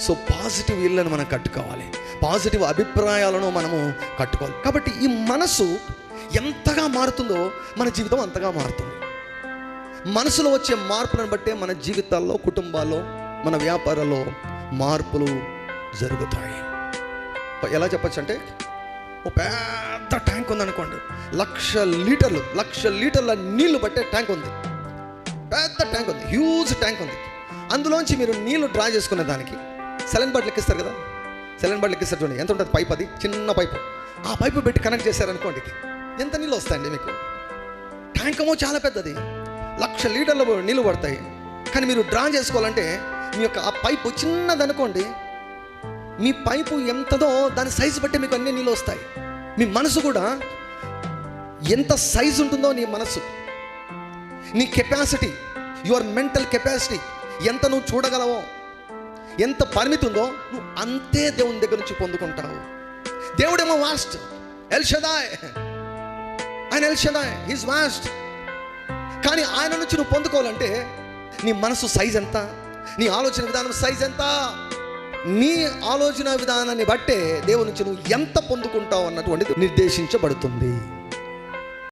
So positive ఇళ్ళను మనం కట్టుకోవాలి. పాజిటివ్ అభిప్రాయాలను మనము కట్టుకోవాలి. కాబట్టి ఈ మనసు ఎంతగా మారుతుందో మన జీవితం అంతగా మారుతుంది. మనసులో వచ్చే మార్పులను బట్టే మన జీవితాల్లో కుటుంబాల్లో మన వ్యాపారాల్లో మార్పులు జరుగుతాయి. ఎలా చెప్పచ్చు అంటే ఓ పెద్ద ట్యాంక్ ఉందనుకోండి. లక్ష లీటర్లు లక్ష లీటర్ల నీళ్ళు పట్టే ట్యాంక్ ఉంది. పెద్ద ట్యాంక్ ఉంది. హ్యూజ్ ట్యాంక్ ఉంది. అందులోంచి మీరు నీళ్ళు డ్రా చేసుకునే దానికి సెలెన్ బాటిల్ ఎక్కిస్తారు కదా? సెలెన్ బాటిల్ ఎక్కిస్తారు చూడండి. ఎంత ఉంటుంది? పైప్ అది? చిన్న పైపు. ఆ పైపు పెట్టి కనెక్ట్ చేశారనుకోండి. ఎంత నీళ్ళు వస్తాయండి మీకు? ట్యాంకమో చాలా పెద్దది. లక్ష లీటర్ల నీళ్ళు పడతాయి. కానీ మీరు డ్రా చేసుకోవాలంటే మీ యొక్క ఆ పైపు చిన్నది అనుకోండి. మీ పైపు ఎంతదో దాని సైజు బట్టి మీకు అన్ని నీళ్ళు వస్తాయి. మీ మనసు కూడా ఎంత సైజు ఉంటుందో నీ మనసు. నీ కెపాసిటీ యువర్ మెంటల్ కెపాసిటీ ఎంత నువ్వు చూడగలవో ఎంత పరిమితి ఉందో నువ్వు అంతే దేవుని దగ్గర నుంచి పొందుకుంటావు. దేవుడేమో వాస్ట్ ఎల్షదాయ్ ఆయన ఎల్షదాయ్ హీస్ హిస్ వాస్ట్ కానీ ఆయన నుంచి నువ్వు పొందుకోవాలంటే నీ మనసు సైజ్ ఎంత? నీ ఆలోచన విధానం సైజ్ ఎంత? నీ ఆలోచన విధానాన్ని బట్టే దేవుని నుంచి నువ్వు ఎంత పొందుకుంటావు అన్నటువంటిది నిర్దేశించబడుతుంది.